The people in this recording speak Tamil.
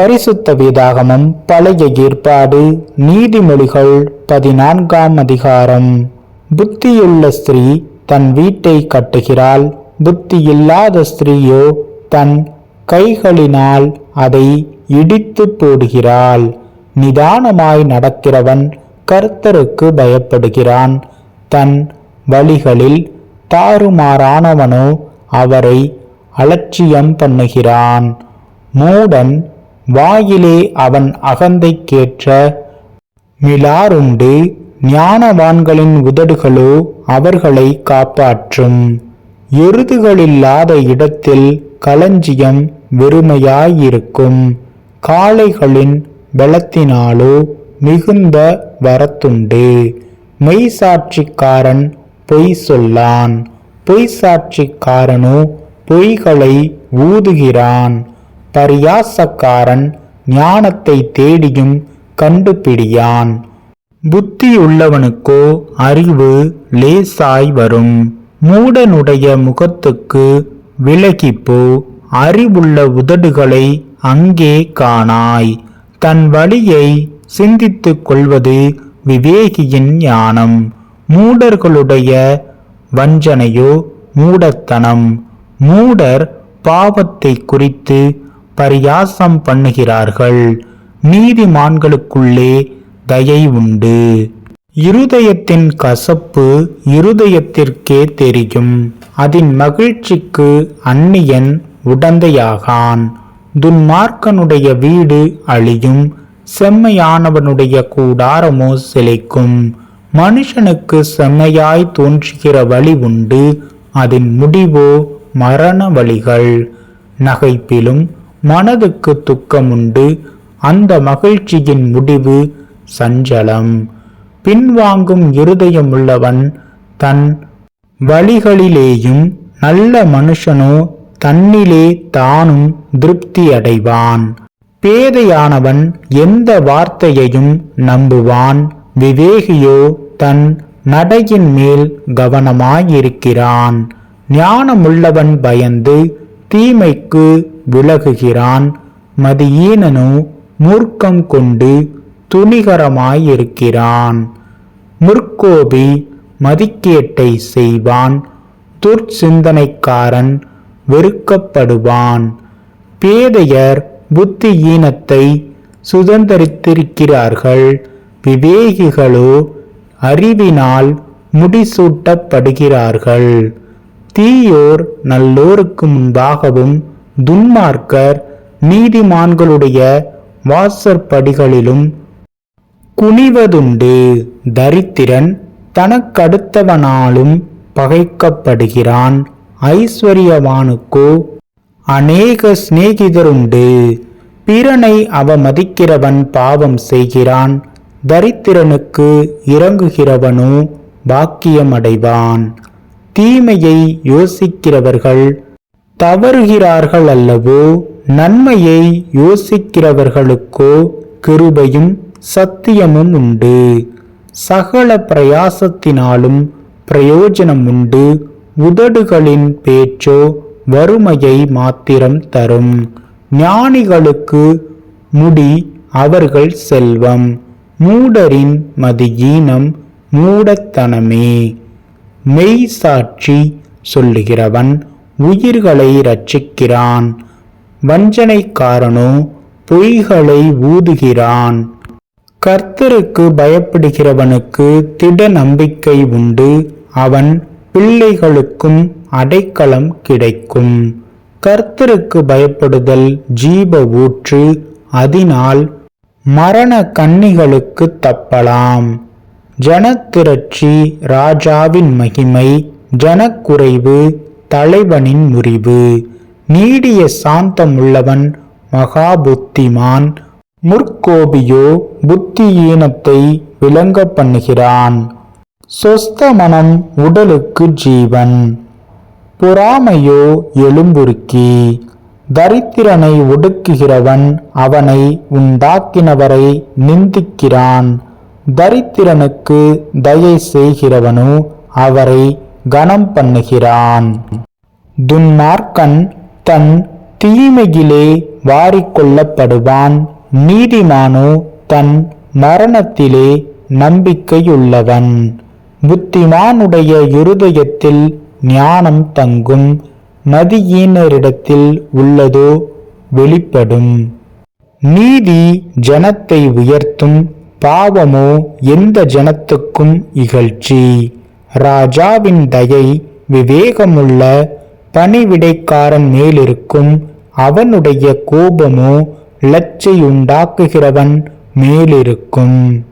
பரிசுத்த வேதாகமம் பழைய ஏற்பாடு நீதிமொழிகள் பதினான்காம் அதிகாரம். புத்தியுள்ள ஸ்திரீ தன் வீட்டை கட்டுகிறாள் புத்தியில்லாத ஸ்திரீயோ தன் கைகளினால் அதை இடித்து போடுகிறாள். நிதானமாய் நடக்கிறவன் கர்த்தருக்கு பயப்படுகிறான். தன் வழிகளில் தாறுமாறானவனோ அவரை அலட்சியம் பண்ணுகிறான். மூடன் வாயிலே அவன் அகந்தைக்கேற்ற மிலாருண்டு ஞானவான்களின் உதடுகளோ அவர்களை காப்பாற்றும். எருதுகளில்லாத இடத்தில் களஞ்சியம் வெறுமையாயிருக்கும். காளைகளின் பலத்தினாலோ மிகுந்த வரத்துண்டு. மெய்சாட்சிக்காரன் பொய் சொல்லான். பொய் சாட்சிக்காரனோ பொய்களை ஊதுகிறான். பரியாசக்காரன் ஞானத்தை தேடியும் கண்டுபிடியான். புத்தியுள்ளவனுக்கோ அறிவு லேசாய் வரும். மூடனுடைய முகத்துக்கு விலகிப்போ அறிவுள்ள உதடுகளை அங்கே காணாய். தன் வழியை சிந்தித்து கொள்வது விவேகியின் ஞானம். மூடர்களுடைய வஞ்சனையோ மூடத்தனம். மூடர் பாவத்தை குறித்து பரியாசம் பண்ணுகிறார்கள். நீதிமான்களுக்குள்ளே தயை உண்டு. இருதயத்தின் கசப்பு இருதயத்திற்கே தெரியும். அதன் மகிழ்ச்சிக்கு அந்நியன் உடந்தையாகான். துன்மார்க்கனுடைய வீடு அழியும். செம்மையானவனுடைய கூடாரமோ சிலைக்கும். மனுஷனுக்கு செம்மையாய் தோன்றுகிற வழி உண்டு. அதன் முடிவோ மரண வழிகள். நகைப்பிலும் மனதுக்கு துக்கமுண்டு அந்த மகிழ்ச்சியின் முடிவு சஞ்சலம். பின்வாங்கும் இருதயமுள்ளவன் தன் வழிகளிலேயும் நல்ல மனுஷனோ தன்னிலே தானும் திருப்தி அடைவான். பேதையானவன் எந்த வார்த்தையையும் நம்புவான். விவேகியோ தன் நடையின் மேல் கவனமாயிருக்கிறான். ஞானமுள்ளவன் பயந்து தீமைக்கு விலகுகிறான். மதியீனனோ மூர்க்கம் கொண்டு துணிகரமாயிருக்கிறான். முற்கோபி மதிக்கேட்டை செய்வான். துர்ச்சிந்தனைக்காரன் வெறுக்கப்படுவான். பேதையர் புத்தியீனத்தை சுதந்திரித்திருக்கிறார்கள். விவேகிகளோ அறிவினால் முடிசூட்டப்படுகிறார்கள். தீயோர் நல்லோருக்கு முன்பாகவும் துன்மார்க்கர் நீதிமான்களுடைய வாசற்படிகளிலும் குனிவதுண்டு. தரித்திரன் தனக்கடுத்தவனாலும் பகைக்கப்படுகிறான். ஐஸ்வர்யவானுக்கோ அநேக சிநேகிதருண்டு. பிறனை அவமதிக்கிறவன் பாவம் செய்கிறான். தரித்திரனுக்கு இறங்குகிறவனோ பாக்கியமடைவான். தீமையை யோசிக்கிறவர்கள் தவறுகிறார்கள் அல்லவோ நன்மையை யோசிக்கிறவர்களுக்கோ கிருபையும் சத்தியமும் உண்டு. சகல பிரயாசத்தினாலும் பிரயோஜனம் உண்டு. உதடுகளின் பேச்சோ வறுமையை மாத்திரம் தரும். ஞானிகளுக்கு முடி அவர்கள் செல்வம். மூடரின் மதியீனம் மூடத்தனமே. மெய் சாட்சி சொல்லுகிறவன் உயிர்களை ரட்சிக்கிறான் வஞ்சனைக்காரனோ பொய்களை ஊதுகிறான். கர்த்தருக்கு பயப்படுகிறவனுக்கு திட நம்பிக்கை உண்டு. அவன் பிள்ளைகளுக்கும் அடைக்கலம் கிடைக்கும். கர்த்தருக்கு பயப்படுதல் ஜீவ ஊற்று அதனால் மரண கன்னிகளுக்கு தப்பலாம். ஜனத்திரட்சி ராஜாவின் மகிமை ஜனக்குறைவு தலைவனின் முறிவு. நீடிய சாந்தமுள்ளவன் மகாபுத்திமான் முற்கோபியோ புத்தியீனத்தை விளங்க பண்ணுகிறான். சொஸ்த மனம் உடலுக்கு ஜீவன். பொறாமையோ எலும்புருக்கி தரித்திரனை ஒடுக்குகிறவன் அவனை உண்டாக்கினவரை நிந்திக்கிறான். தரித்திரனுக்கு தயை செய்கிறவனோ அவரை கனம் பண்ணுகிறான். துன்மார்க்கன் தன் தீமையிலே வாரிக்கொள்ளப்படுவான். நீதிமானோ தன் மரணத்திலே நம்பிக்கையுள்ளவன். புத்திமானுடைய இருதயத்தில் ஞானம் தங்கும் மதியீனரிடத்தில் உள்ளதோ வெளிப்படும். நீதி ஜனத்தை உயர்த்தும் பாவமோ எந்த ஜனத்துக்கும் இகழ்ச்சி. ராஜாவின் தயை விவேகமுள்ள பணிவிடைக்காரன் மேலிருக்கும் அவனுடைய கோபமோ லச்சையுண்டாக்குகிறவன் மேலிருக்கும்.